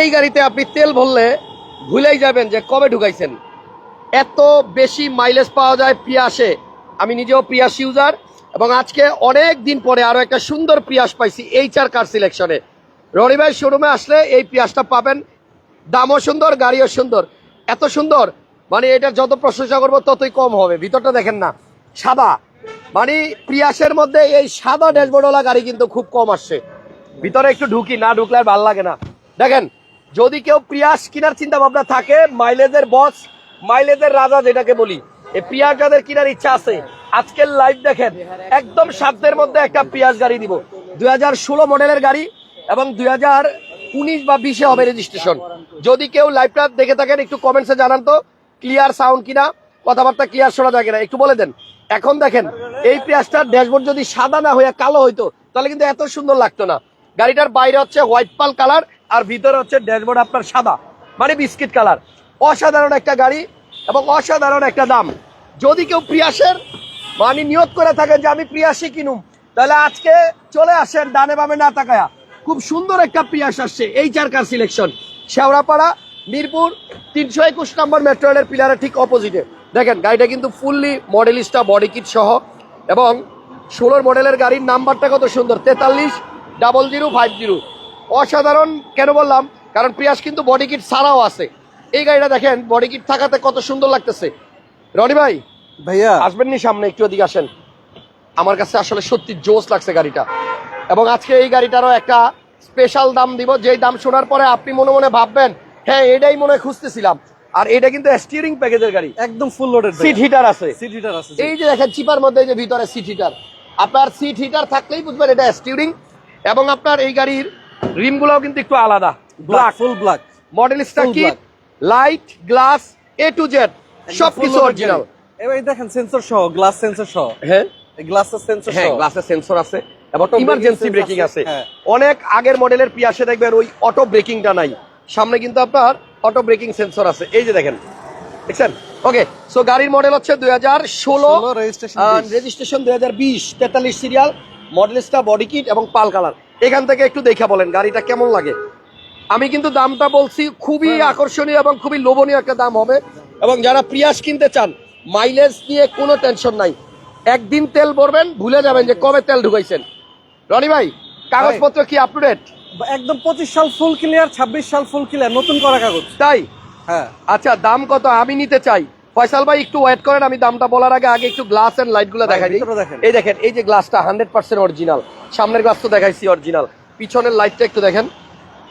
এই গাড়িতে আপনি তেল ভরলে ভুলেই যাবেন যে কবে ঢুকাইছেন। এত বেশি মাইলেজ পাওয়া যায় পিয়াসে আমি নিজেও পিয়াস ইউজার এবং আজকে অনেক দিন পরে আরও একটা সুন্দর পিয়াস পাইছি এইচআর কার সিলেকশনে রনি ভাই শোরুমে আসলে এই পিয়াসটা পাবেন। দামও সুন্দর, গাড়িও সুন্দর। এত সুন্দর মানে এটা যত প্রশংসা করব ততই কম হবে, ভিতরটা দেখেন না। সাদা। মানে প্রিয়াসের মধ্যে এই সাদা ড্যাশবোর্ডওয়ালা গাড়ি কিন্তু খুব কম আসছে। ভিতরে একটু ঢুকি, না ঢুকলে আর ভালো লাগে না। দেখেন যদি কেউ প্রিয়াস কেনার চিন্তা ভাবনা থাকে, মাইলেজের বস মাইলেজের রাজা যেটাকে বলি, এই প্রিয়াস যাদের কেনার ইচ্ছা আছে। আজকের লাইভ দেখেন, একদম সাধ্যের মধ্যে একটা প্রিয়াস গাড়ি দিব দুই হাজার ষোলো মডেলের গাড়ি এবং দুই হাজার উনিশ বা বিশে হবে রেজিস্ট্রেশন যদি কেউ লাইভটা দেখে থাকেন, একটু কমেন্টসে জানান তো ক্লিয়ার সাউন্ড কিনা, কথাবার্তা ক্লিয়ার শোনা যায় কিনা, একটু বলে দেন। এখন দেখেন, এই পেঁয়াজটার ড্যাশবোর্ড যদি সাদা না হয়ে কালো হইতো, তাহলে কিন্তু এত সুন্দর লাগতো না। গাড়িটার বাইরে হচ্ছে হোয়াইট পাল কালার আর ভিতরে হচ্ছে ড্যাশবোর্ড আপনার সাদা মানে বিস্কিট কালার। অসাধারণ একটা গাড়ি এবং অসাধারণ একটা দাম। যদি কেউ প্রিয়াসের মানে নিয়ত করে থাকেন যে আমি প্রিয়াসই কিনুম, তাহলে আজকে চলে আসেন ডানে বামে না তাকায়া। খুব সুন্দর একটা প্রিয়াস আসছে এই চার কার সিলেকশন। শেওড়াপাড়া, মিরপুর, তিনশো একুশ নম্বর মেট্রো রেলের পিলারের ঠিক অপোজিটে দেখেন, গাড়িটা কিন্তু ফুললি মডেলিস্টা বডি কিট সহ এবং ষোলোর মডেলের গাড়ির নাম্বারটা কত সুন্দর, তেতাল্লিশ ডাবল জিরো ফাইভ জিরো অসাধারণ কেন বললাম? কারণ প্রিয়াস কিন্তু বডি কিট ছাড়াও আছে। এই গাড়িটা দেখেন বডি কিট থাকাতে কত সুন্দর লাগতেছে। রনি ভাই ভাইয়া। আসবেন নি সামনে একটু ওদিকে আসেন। আমার কাছে আসলে সত্যি জোস লাগছে গাড়িটা। এবং আজকে এই গাড়িটারও একটা স্পেশাল দাম দিব। যেই দাম শোনার পরে আপনি মনে মনে ভাববেন হ্যাঁ এটাই মনে হয় খুঁজতেছিলাম। আর এটা কিন্তু স্টিয়ারিং প্যাকেজের গাড়ি। একদম ফুল লোডেড সিট হিটার আছে। সিট হিটার আছে এই যে দেখেন চিপার মধ্যে যে ভিতরে সিট হিটার আপনার সিট হিটার থাকলেই বুঝবেন এটা স্টিয়ারিং এবং আপনার এই গাড়ির রিমগুলোও কিন্তু একটু আলাদা। Black full black model Full kit black. Light glass A to Z সব কিছু অরিজিনাল এবার দেখেন সেন্সর সহ গ্লাস সেন্সর সহ। হ্যাঁ। এই গ্লাসের সেন্সর হ্যাঁ গ্লাসের সেন্সর আছে। এবং ইমার্জেন্সি ব্রেকিং আছে হ্যাঁ। অনেক আগের মডেলের পিয়াসে দেখবেন ওই অটো ব্রেকিংটা নাই। সামনে কিন্তু আপনার অটো ব্রেকিং সেন্সর আছে। এই যে দেখেন। দেখছেন? ওকে সো গাড়ির মডেল হচ্ছে দুই হাজার ষোলো 16 registration বিশ। রেজিস্ট্রেশন দুই হাজার বিশ। তেতাল্লিশ সিরিয়াল মডেলিস্টা বডি কিট এবং পাল কালার এখান থেকে একটু দেখা বলেন গাড়িটা কেমন লাগে? আমি কিন্তু দামটা বলছি খুবই আকর্ষণীয় এবং খুবই লোভনীয় একটা দাম হবে। এবং যারা প্রিয়াস কিনতে চান মাইলেজ নিয়ে কোনো টেনশন নাই। একদিন তেল ভরবেন ভুলে যাবেন যে কবে তেল ঢুকাইছেন। রনি ভাই কাগজপত্র কি আপ টু একদম পঁচিশ সাল ফুল ক্লিয়ার ছাব্বিশ সাল ফুল ক্লিয়ার নতুন করা কাগজ। তাই? হ্যাঁ। আচ্ছা দাম কত? আমি নিতে চাই। ফয়সাল ভাই একটু ওয়েট করেন আমি দামটা বলার আগে আগে একটু গ্লাস এন্ড লাইটগুলো দেখাই দিই। এই দেখেন এই যে গ্লাসটা হান্ড্রেড পার্সেন্ট অরিজিনাল সামনের গ্লাস তো দেখাইছি অরিজিনাল পিছনের লাইটটা একটু দেখেন।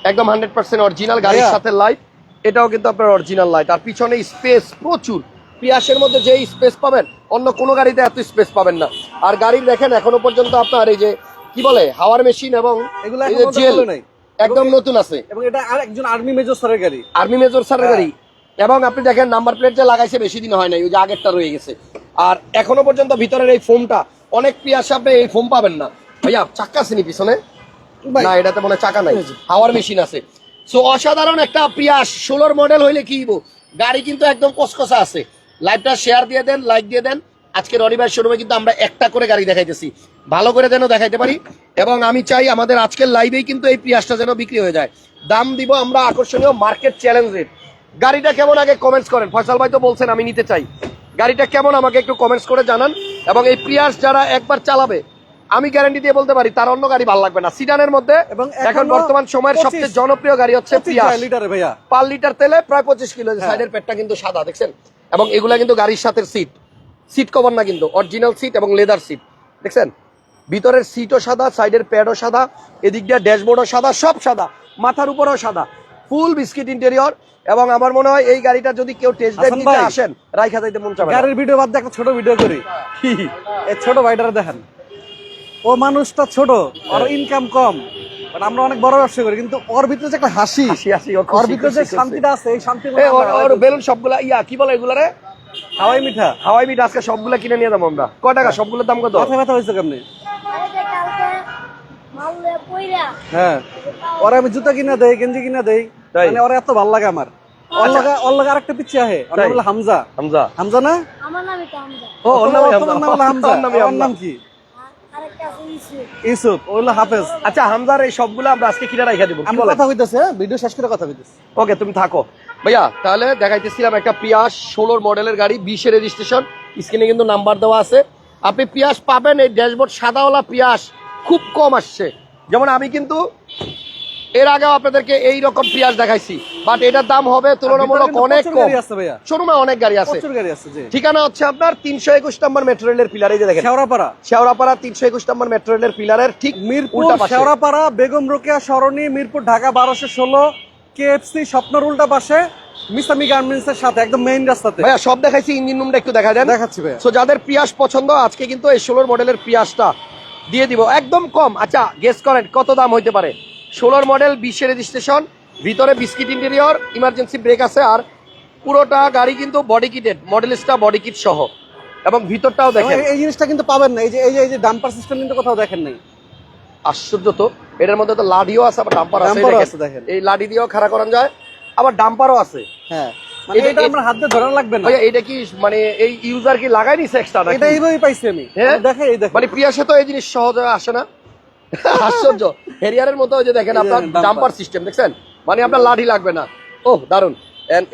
একদম হান্ড্রেড পার্সেন্ট অরিজিনাল গাড়ির সাথে লাইট এটাও কিন্তু আপনার অরিজিনাল লাইট আর পিছনে স্পেস প্রচুর। পিয়াসের মধ্যে যে স্পেস পাবেন অন্য কোনো গাড়িতে এত স্পেস পাবেন না। আর গাড়ির দেখেন এখনও পর্যন্ত আপনার এই যে কি বলে হাওয়ার মেশিন এবং। একদম নতুন আছে। এবং এটা আর একজন আর্মি মেজর স্যারের গাড়ি। আর্মি মেজর স্যারের হ্যাঁ। গাড়ি। এবং আপনি দেখেন নাম্বার প্লেট যে লাগাইছে বেশি দিন হয় নাই ওই যে আগেরটা রয়ে গেছে। আর এখনও পর্যন্ত ভিতরের এই ফোমটা অনেক পিয়াস আপনি এই ফোম পাবেন না। ভাইয়া চাক্কা আসেনি পিছনে? না এটাতে মনে চাকা নাই। হাওয়ার মেশিন আছে। সো অসাধারণ একটা পিয়াস ষোলোর মডেল হইলে কি? গাড়ি কিন্তু একদম কসকসা আছে। লাইভটা শেয়ার দিয়ে দেন লাইক দিয়ে দেন। আজকে রনিবার শোরুমে কিন্তু আমরা একটা করে গাড়ি দেখাইতেছি। ভালো করে যেন দেখাইতে পারি। এবং আমি চাই আমাদের আজকের লাইভেই কিন্তু এই পিয়াসটা যেন বিক্রি হয়ে যায়। দাম দিব আমরা আকর্ষণীয় মার্কেট চ্যালেঞ্জ রেট গাড়িটা কেমন আগে কমেন্টস করেন? ফয়সাল ভাই তো বলছেন আমি নিতে চাই। গাড়িটা কেমন আমাকে একটু কমেন্টস করে জানান। এবং এই প্রিয়াস যারা একবার চালাবে আমি গ্যারান্টি দিয়ে বলতে পারি তার অন্য গাড়ি ভালো লাগবে না। সিডানের মধ্যে এবং এখন বর্তমান সময়ের সবচেয়ে জনপ্রিয় গাড়ি হচ্ছে লিটারে ভাইয়া। পার লিটার তেলে প্রায় পঁচিশ কিলো হ্যাঁ। সাইডের পেটটা কিন্তু সাদা দেখছেন? এবং এগুলা কিন্তু গাড়ির সাথে সিট সিট কভার না কিন্তু অরিজিনাল সিট এবং লেদার সিট দেখছেন? ভিতরের সিটও সাদা সাইডের প্যাডও সাদা এদিক দিয়ে ড্যাশবোর্ডও সাদা সব সাদা মাথার উপরেও সাদা। ফুল বিস্কিট ইন্টেরিয়র এবং আমার মনে হয় এই গাড়িটা যদি কেউ টেস্ট ড্রাইভ নিতে আসেন রাইখা যাইতে মন চাবে গাড়ির ভিডিও বাদ একটা ছোট ভিডিও করি। এই ছোট ভাইটারে দেখেন। ও মানুষটা ছোট ওর ইনকাম কম But আমরা অনেক বড় ব্যবসা করি কিন্তু ওর ভিতরে যে একটা হাসি হাসি হাসি ওর ভিতরে যে। শান্তিটা আছে এই শান্তি ওর ওর বেলুন সবগুলা ইয়া কি বলে এগুলারে হাওয়াই মিঠা। হাওয়াই মিট আজকে সবগুলা কিনে নিয়ে যাব আমরা। কয় টাকা? সবগুলোর দাম কত? মাথা ব্যথা হয়েছে কেমনি? হ্যাঁ। ওরা আমি জুতা কিনা দেই গেঞ্জি কিনা দেই? মানে ওরা এত ভালো লাগে আমার। ওর লগে ওর লগে আরেকটা পিচ্ছি আহে ওর নাম তাই? হলো হামজা। হামজা। হামজা না? আমার নামই তো ও ওর নাম হামজা। ওর নামই ওর হামজা। নাম কি আরেকটা আছে ইসু ইউসুফ ওগুলো হাফেজ। আচ্ছা হামজার এই সবগুলো আমরা আজকে কিনে রাখা দেবো। কথা হইতেছে ভিডিও শেষ করে কথা হইতেছে ওকে তুমি থাকো। ভাইয়া তাহলে দেখাইতেছিলাম একটা পিয়াস ষোলোর মডেলের গাড়ি বিশে রেজিস্ট্রেশন। স্ক্রিনে কিন্তু নাম্বার দেওয়া আছে। আপনি পিয়াস পাবেন এই ড্যাশবোর্ড সাদাওয়ালা পিয়াস খুব কম আসছে। যেমন আমি কিন্তু এর আগেও আপনাদেরকে এই রকম পিয়াস দেখাইছি বাট এটার দাম হবে তুলনামূলক অনেক কম। শোরুমে অনেক গাড়ি আছে। প্রচুর গাড়ি আছে জি। ঠিকানা হচ্ছে আপনার তিনশো একুশ নম্বর মেট্রো রেলের পিলার যে দেখেন। শেওড়াপাড়া। শেওড়াপাড়া তিনশো একুশ নম্বর মেট্রো রেলের পিলারের ঠিক মিরপুর শেওড়াপাড়া বেগম রোকেয়া সরণি মিরপুর ঢাকা বারোশো ষোলো কেএফসি স্বপ্নর উল্টা পাশে মিসামি গার্মেন্টস এর সাথে একদম মেইন রাস্তাতে। ভাইয়া সব দেখাইছি ইঞ্জিন রুমটা একটু দেখা দেন। দেখাচ্ছি ভাইয়া। সো যাদের পিয়াস পছন্দ আজকে কিন্তু এই ষোলোর মডেলের পিয়াসটা দিয়ে দিব। একদম কম। আচ্ছা গেস করেন কত দাম হইতে পারে? ষোলোর মডেল বিশে রেজিস্ট্রেশন ভিতরে বিস্কিট ইন্টেরিয়র ইমার্জেন্সি ব্রেক আছে আর পুরোটা গাড়ি কিন্তু body kitted Modellista body kit সহ। এবং ভিতরটাও দেখেন। এই- জিনিসটা কিন্তু পাবেন না এই যে এই যে এই যে ডাম্পার সিস্টেম কিন্তু কোথাও দেখেন নাই। আশ্চর্য তো এটার মধ্যে তো লাডিও আছে আবার ডাম্পার আছে দেখেন। দেখেন। এই লাডি দিয়েও খাড়া করানো যায় আবার ডাম্পারও আছে। হ্যাঁ মানে এটা- আমরা হাত ধরা লাগবে না। এটা কি মানে এই ইউজার কি লাগাই নিছে এক্সট্রা এটা এইভাবেই পাইছি আমি। হ্যাঁ? আমি দেখে এই দেখেন। মানে পিয়াসে তো এই জিনিস সহজে আসে না। আশ্চর্য হেরিয়ারের মতো যে দেখেন আপনার। ডাম্পার সিস্টেম দেখছেন? মানে আপনার লাঠি লাগবে না। ও দারুণ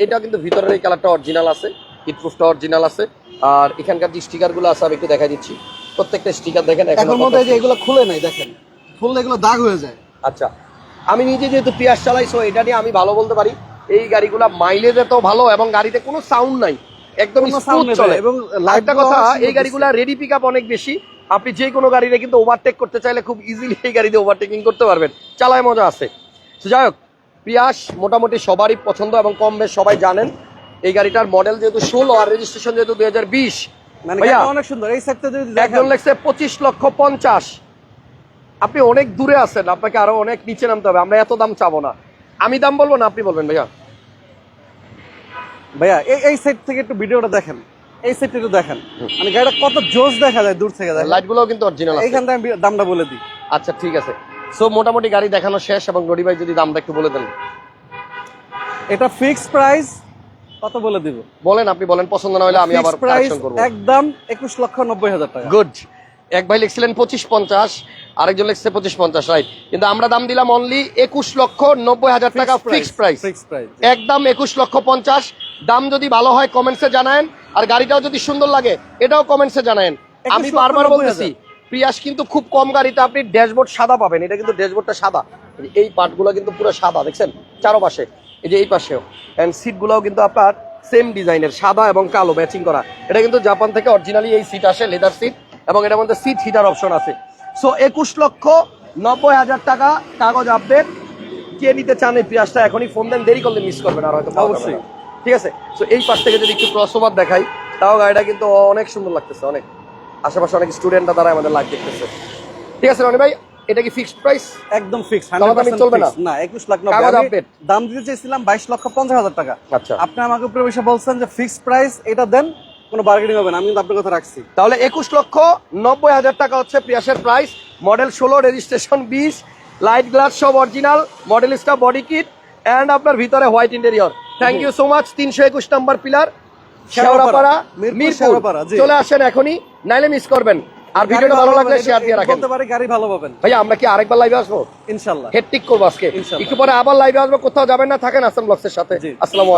এটা কিন্তু ভিতরের এই কালারটা অরিজিনাল আছে হিটপ্রুফটা অরিজিনাল আছে। আর এখানকার যে স্টিকারগুলো আছে আমি একটু দেখা দিচ্ছি। প্রত্যেকটা স্টিকার দেখেন এখন মধ্যে যে এগুলো খুলে নাই দেখেন। খুললে এগুলো দাগ হয়ে যায়। আচ্ছা। আমি নিজে যেহেতু পিয়াস চালাই সো এটা নিয়ে আমি ভালো বলতে পারি এই গাড়িগুলা মাইলেজ এত ভালো এবং গাড়িতে কোনো সাউন্ড নাই। একদম স্মুথ চলে। এবংগুলো কথা এই গাড়িগুলা রেডি পিক অনেক বেশি। আপনি যে কোনো গাড়িতে কিন্তু ওভারটেক করতে চাইলে খুব ইজিলি এই গাড়িতে ওভারটেকিং করতে পারবেন। চালায় মজা আছে। তো যাই হোক পিয়াস মোটামুটি সবারই পছন্দ এবং কম বেশ সবাই জানেন এই গাড়িটার মডেল যেহেতু ষোলো আর রেজিস্ট্রেশন যেহেতু দুই হাজার বিশ। মানে অনেক সুন্দর? এই একজন পঁচিশ লক্ষ পঞ্চাশ। আপনি অনেক দূরে আছেন আপনাকে আরও অনেক নিচে নামতে হবে আমরা এত দাম চাবো না। আমি দাম বলব না আপনি বলবেন ভাইয়া। ভাইয়া এই এই সেট থেকে একটু ভিডিওটা দেখেন। এই সেটটা দেখেন। মানে গাড়িটা কত জোস দেখা যায় দূর থেকে দেখেন। লাইটগুলো কিন্তু অরিজিনাল আছে। এইখান থেকে আমি দামটা বলে দিই। আচ্ছা ঠিক আছে। সো মোটামুটি গাড়ি দেখানো শেষ এবং রডি ভাই যদি দামটা একটু বলে দেন। এটা ফিক্স প্রাইস কত বলে দিব? বলেন আপনি বলেন পছন্দ না হলে আমি আবার কারেকশন করব। একদম একুশ লক্ষ নব্বই হাজার টাকা। গুড এক ভাই লিখছিলেন পঁচিশ পঞ্চাশ আরেকজন লিখছে পঁচিশ পঞ্চাশ রাইট কিন্তু আমরা দাম দিলাম অনলি একুশ লক্ষ নব্বই হাজার টাকা ফিক্স প্রাইস একদম একুশ লক্ষ পঞ্চাশ। দাম যদি ভালো হয় কমেন্টসে জানায়েন। আর গাড়িটাও যদি সুন্দর লাগে এটাও কমেন্টসে জানায়েন। 21 আমি বারবার বলতেছি প্রিয়াস কিন্তু খুব কম গাড়িতে আপনি ড্যাশবোর্ড সাদা পাবেন এটা কিন্তু ড্যাশবোর্ডটা সাদা। এই পার্টগুলো কিন্তু পুরো সাদা দেখছেন? চারো পাশে এই যে এই পাশেও। অ্যান্ড সিটগুলোও কিন্তু আপনার সেম ডিজাইনের সাদা এবং কালো ম্যাচিং করা। এটা কিন্তু জাপান থেকে অরিজিনালি এই সিট আসে লেদার সিট এবং এটার মধ্যে সিট হিটার অপশন আছে। সো একুশ লক্ষ নব্বই হাজার টাকা কাগজ আপডেট কে নিতে চান এই পিয়াসটা এখনই ফোন দেন দেরি করলে মিস করবেন আর হয়তো অবশ্যই। ঠিক আছে? তো এই পাশ থেকে যদি একটু ক্রস ওভার দেখাই তাও গাড়িটা কিন্তু অনেক সুন্দর লাগতেছে অনেক। আশেপাশে অনেক স্টুডেন্টরা দ্বারা আমাদের লাইভ দেখতেছে। ঠিক আছে রনি ভাই? এটা কি ফিক্সড প্রাইস একদম ফিক্স দামাদামি চলবে না? না একুশ লাখ কাগজ নব্বই দাম দিতে চেয়েছিলাম বাইশ লক্ষ পঞ্চাশ হাজার টাকা। আচ্ছা। আপনি আমাকে উপরে বসে বলছেন যে ফিক্সড প্রাইস এটা দেন কোনো বার্গেনিং হবে না। আমি কিন্তু আপনার কথা রাখছি। তাহলে একুশ লক্ষ নব্বই হাজার টাকা হচ্ছে পিয়াসের প্রাইস মডেল ষোলো রেজিস্ট্রেশন বিশ লাইট গ্লাস সব original model Modellista body kit and আপনার ভিতরে white interior thank you so much তিনশো একুশ নাম্বার পিলার শেওড়াপাড়া মিরপুর। চলে আসেন এখনই নাইলে মিস করবেন। আর ভিডিওটা ভালো লাগলে শেয়ার দিয়ে রাখেন। বলতে পারে গাড়ি ভালো পাবেন। ভাইয়া আমরা কি আরেকবার লাইভে আসব? হেড করব আজকে। একটু পরে আবার লাইভে আসব কোথাও যাবেন না থাকেন আসাম ব্লগসের সাথে। আসসালামু